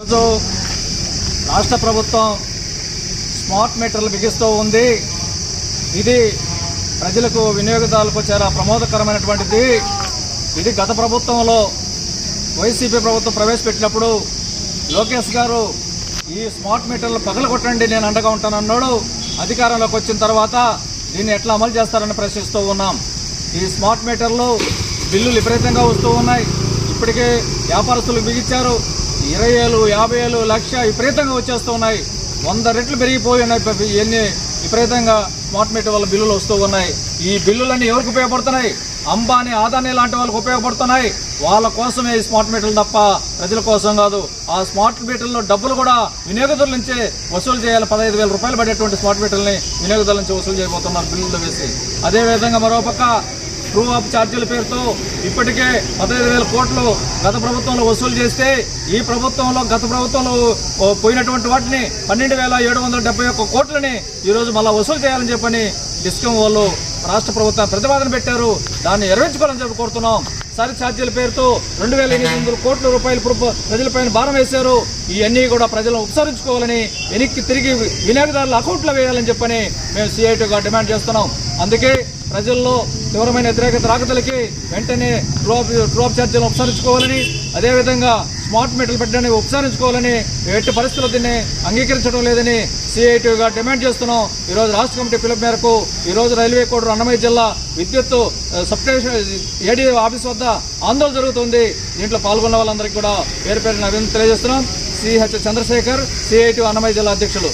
ఈరోజు రాష్ట్ర ప్రభుత్వం స్మార్ట్ మీటర్లు బిగిస్తూ ఉంది. ఇది ప్రజలకు వినియోగదారులకు చాలా ప్రమోదకరమైనటువంటిది. ఇది గత ప్రభుత్వంలో వైసీపీ ప్రభుత్వం ప్రవేశపెట్టినప్పుడు లోకేష్ గారు ఈ స్మార్ట్ మీటర్లు పగలగొట్టండి నేను అండగా ఉంటానన్నాడు అధికారంలోకి వచ్చిన తర్వాత దీన్ని ఎట్లా అమలు చేస్తారని ప్రశ్నిస్తూ ఉన్నాం. ఈ స్మార్ట్ మీటర్లు బిల్లులు విపరీతంగా వస్తూ ఉన్నాయి. ఇప్పటికే వ్యాపారస్తులకు బిగించారు ఇరవై వేలు యాభై వేలు లక్ష విపరీతంగా వచ్చేస్తూ ఉన్నాయి. వంద రెట్లు పెరిగిపోయి ఉన్నాయి. ఎన్ని విపరీతంగా స్మార్ట్ మీటర్ వల్ల బిల్లులు వస్తూ ఉన్నాయి. ఈ బిల్లులన్నీ ఎవరికి ఉపయోగపడుతున్నాయి? అంబానీ ఆదాని లాంటి వాళ్ళకి ఉపయోగపడుతున్నాయి. వాళ్ళ కోసమే ఈ స్మార్ట్ మీటర్లు తప్ప ప్రజల కోసం కాదు. ఆ స్మార్ట్ మీటర్లో డబ్బులు కూడా వినియోగదారుల నుంచే వసూలు చేయాలి. పదహైదు వేల రూపాయలు పడేటువంటి స్మార్ట్ మీటర్ని వినియోగదారుల నుంచి వసూలు చేయబోతున్నారు బిల్లులు వేసి. అదేవిధంగా మరోపక్క ట్రూ అప్ ఛార్జీల పేరుతో ఇప్పటికే పదహైదు వేల కోట్లు గత ప్రభుత్వంలో వసూలు చేస్తే ఈ ప్రభుత్వంలో గత ప్రభుత్వంలో పోయినటువంటి వాటిని పన్నెండు వేల ఏడు వందల డెబ్బై ఒక్క కోట్లని ఈరోజు మళ్ళీ వసూలు చేయాలని చెప్పని డిస్కమ్ వాళ్ళు రాష్ట్ర ప్రభుత్వం ప్రతిపాదన పెట్టారు. దాన్ని నెరవేర్చుకోవాలని చెప్పి కోరుతున్నాం. సరి ఛార్జీల పేరుతో రెండు వేల ఎనిమిది వందల కోట్ల రూపాయలు ప్రజలపైన భారం వేశారు. ఇవన్నీ కూడా ప్రజలను ఉపసరించుకోవాలని వెనక్కి తిరిగి వినియోగదారుల అకౌంట్లో వేయాలని చెప్పని మేము సిఐటిగా డిమాండ్ చేస్తున్నాం. అందుకే ప్రజల్లో తీవ్రమైన వ్యతిరేకత రాకతలకి వెంటనే డ్రాప్ డ్రాప్ ఛార్జీలను ఉపసరించుకోవాలని అదేవిధంగా స్మార్ట్ మీటర్లు పెట్టడానికి ఉపసరించుకోవాలని ఎట్టి పరిస్థితుల్లో దీన్ని అంగీకరించడం లేదని సిఐటిగా డిమాండ్ చేస్తున్నాం. ఈరోజు రాష్ట్ర కమిటీ పిలుపు మేరకు ఈరోజు రైల్వే కోడరు అన్నమయ్య జిల్లా విద్యుత్ సబ్స్టేషన్ ఏడీ ఆఫీస్ వద్ద ఆందోళన జరుగుతుంది. దీంట్లో పాల్గొన్న వాళ్ళందరికీ కూడా పేరు పేరున అభినందన తెలియజేస్తున్నాం. సిహెచ్ చంద్రశేఖర్ సిఐటి అన్నమయ్య జిల్లా అధ్యక్షులు.